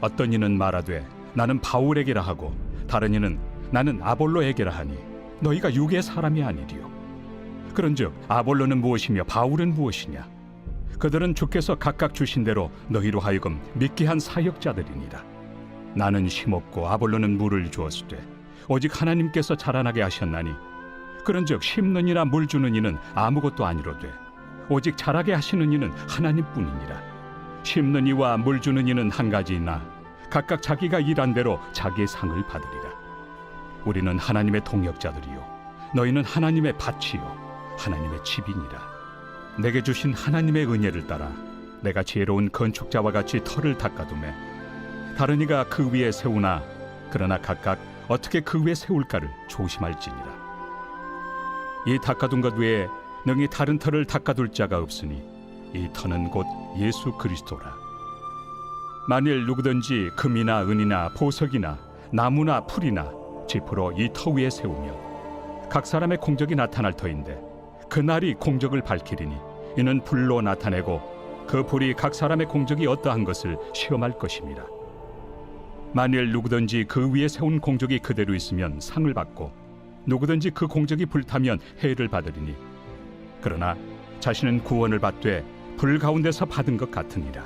어떤 이는 말하되 나는 바울에게라 하고 다른 이는 나는 아볼로에게라 하니 너희가 육의 사람이 아니리요. 그런즉 아볼로는 무엇이며 바울은 무엇이냐? 그들은 주께서 각각 주신 대로 너희로 하여금 믿게 한 사역자들이니라. 나는 심었고 아볼로는 물을 주었으되 오직 하나님께서 자라나게 하셨나니 그런즉 심는 이나 물 주는 이는 아무것도 아니로되 오직 자라게 하시는 이는 하나님뿐이니라 심는 이와 물 주는 이는 한 가지이나 각각 자기가 일한 대로 자기의 상을 받으리라. 우리는 하나님의 동역자들이요. 너희는 하나님의 밭이요. 하나님의 집이니라. 내게 주신 하나님의 은혜를 따라 내가 지혜로운 건축자와 같이 터를 닦아두매 다른 이가 그 위에 세우나 그러나 각각 어떻게 그 위에 세울까를 조심할지니라. 이 닦아둔 것 외에 능히 다른 터를 닦아둘 자가 없으니 이 터는 곧 예수 그리스도라. 만일 누구든지 금이나 은이나 보석이나 나무나 풀이나 지프로 이 터 위에 세우면 각 사람의 공적이 나타날 터인데 그날이 공적을 밝히리니 이는 불로 나타내고 그 불이 각 사람의 공적이 어떠한 것을 시험할 것입니다 만일 누구든지 그 위에 세운 공적이 그대로 있으면 상을 받고 누구든지 그 공적이 불타면 해를 받으리니 그러나 자신은 구원을 받되 불 가운데서 받은 것 같으니라.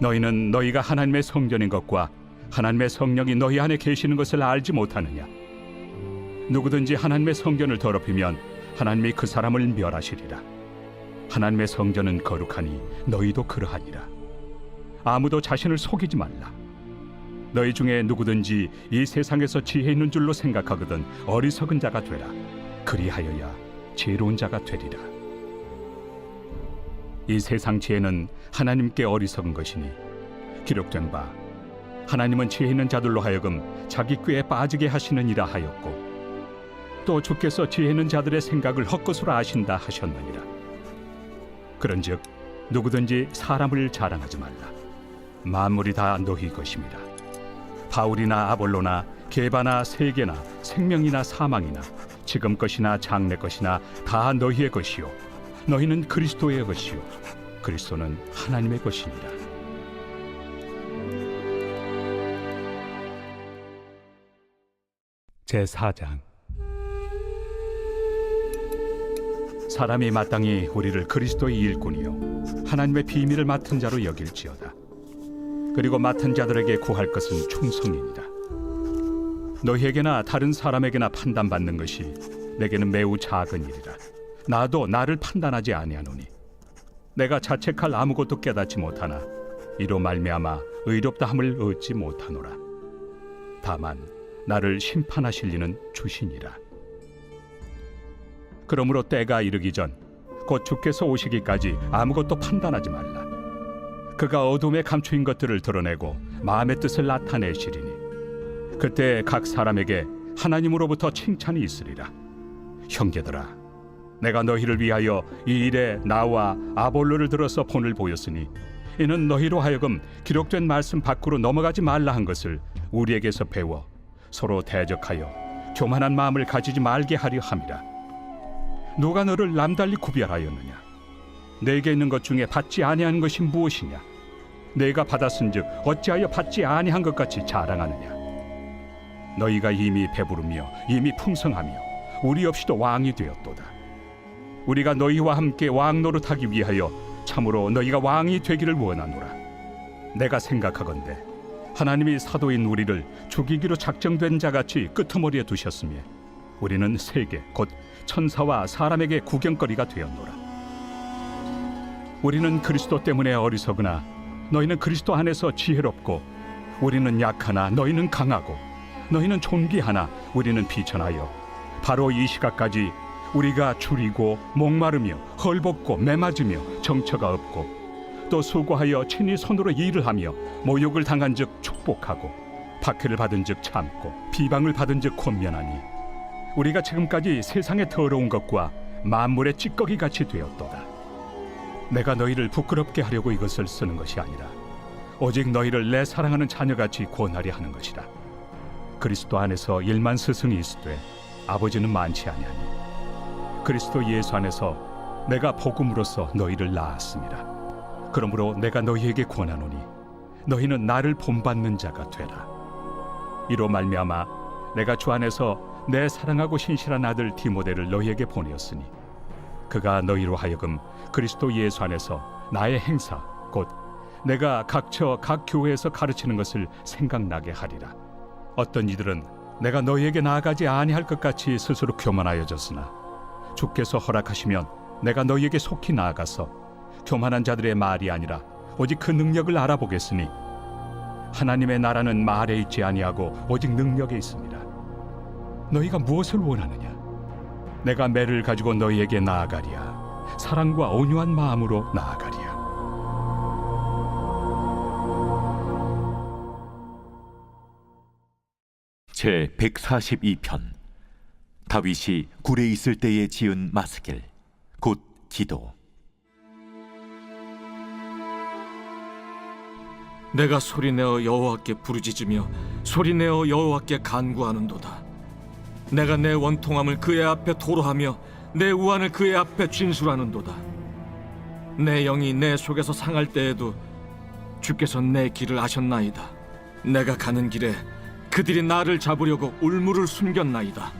너희는 너희가 하나님의 성전인 것과 하나님의 성령이 너희 안에 계시는 것을 알지 못하느냐? 누구든지 하나님의 성전을 더럽히면 하나님이 그 사람을 멸하시리라. 하나님의 성전은 거룩하니 너희도 그러하니라. 아무도 자신을 속이지 말라. 너희 중에 누구든지 이 세상에서 지혜 있는 줄로 생각하거든 어리석은 자가 되라. 그리하여야 지혜로운 자가 되리라 이 세상 지혜는 하나님께 어리석은 것이니 기록된 바 하나님은 지혜 있는 자들로 하여금 자기 꾀에 빠지게 하시느니라 하였고 또 주께서 지혜 있는 자들의 생각을 헛것으로 아신다 하셨느니라. 그런즉 누구든지 사람을 자랑하지 말라. 만물이 다 너희 것입니다. 바울이나 아볼로나 게바나 세계나 생명이나 사망이나 지금 것이나 장래 것이나 다 너희의 것이요 너희는 그리스도의 것이요. 그리스도는 하나님의 것이니라 제 4장. 사람이 마땅히 우리를 그리스도의 일꾼이요. 하나님의 비밀을 맡은 자로 여길지어다. 그리고 맡은 자들에게 구할 것은 충성이니라 너희에게나 다른 사람에게나 판단받는 것이 내게는 매우 작은 일이라 나도 나를 판단하지 아니하노니. 내가 자책할 아무것도 깨닫지 못하나 이로 말미암아 의롭다 함을 얻지 못하노라. 다만 나를 심판하실 이는 주시니라. 그러므로 때가 이르기 전 곧 주께서 오시기까지 아무것도 판단하지 말라. 그가 어둠에 감추인 것들을 드러내고 마음의 뜻을 나타내시리니 그때 각 사람에게 하나님으로부터 칭찬이 있으리라. 형제들아 내가 너희를 위하여 이 일에 나와 아볼로를 들어서 본을 보였으니 이는 너희로 하여금 기록된 말씀 밖으로 넘어가지 말라 한 것을 우리에게서 배워 서로 대적하여 교만한 마음을 가지지 말게 하려 함이라. 누가 너를 남달리 구별하였느냐? 내게 있는 것 중에 받지 아니한 것이 무엇이냐? 내가 받았은즉 어찌하여 받지 아니한 것 같이 자랑하느냐? 너희가 이미 배부르며 이미 풍성하며 우리 없이도 왕이 되었도다 우리가 너희와 함께 왕 노릇하기 위하여 참으로 너희가 왕이 되기를 원하노라. 내가 생각하건대 하나님이 사도인 우리를 죽이기로 작정된 자같이 끄트머리에 두셨으며 우리는 세계 곧 천사와 사람에게 구경거리가 되었노라. 우리는 그리스도 때문에 어리석으나 너희는 그리스도 안에서 지혜롭고 우리는 약하나 너희는 강하고 너희는 존귀하나 우리는 비천하여 바로 이 시각까지 우리가 줄이고 목마르며 헐벗고 매맞으며 정처가 없고 또 수고하여 친히 손으로 일을 하며 모욕을 당한 즉 축복하고 박해를 받은 즉 참고 비방을 받은 즉 권면하니 우리가 지금까지 세상의 더러운 것과 만물의 찌꺼기 같이 되었도다. 내가 너희를 부끄럽게 하려고 이것을 쓰는 것이 아니라 오직 너희를 내 사랑하는 자녀같이 권하려 하는 것이라. 그리스도 안에서 일만 스승이 있으되 아버지는 많지 아니하니 그리스도 예수 안에서 내가 복음으로써 너희를 낳았습니다. 그러므로 내가 너희에게 권하노니 너희는 나를 본받는 자가 되라. 이로 말미암아 내가 주 안에서 내 사랑하고 신실한 아들 디모데를 너희에게 보내었으니 그가 너희로 하여금 그리스도 예수 안에서 나의 행사 곧 내가 각처 각 교회에서 가르치는 것을 생각나게 하리라. 어떤 이들은 내가 너희에게 나아가지 아니할 것 같이 스스로 교만하여졌으나 주께서 허락하시면 내가 너희에게 속히 나아가서 교만한 자들의 말이 아니라 오직 그 능력을 알아보겠으니 하나님의 나라는 말에 있지 아니하고 오직 능력에 있습니다. 너희가 무엇을 원하느냐? 내가 매를 가지고 너희에게 나아가리야. 사랑과 온유한 마음으로 나아가리야. 제 142편 다윗이 굴에 있을 때에 지은 마스길 곧 기도 내가 소리내어 여호와께 부르짖으며 소리내어 여호와께 간구하는도다. 내가 내 원통함을 그의 앞에 토로하며 내 우환을 그의 앞에 진술하는도다. 내 영이 내 속에서 상할 때에도 주께서 내 길을 아셨나이다. 내가 가는 길에 그들이 나를 잡으려고 울무를 숨겼나이다.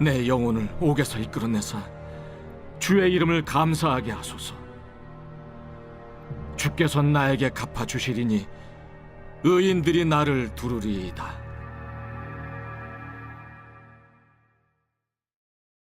내 영혼을 옥에서 이끌어내사 주의 이름을 감사하게 하소서. 주께서 나에게 갚아 주시리니 의인들이 나를 두르리이다.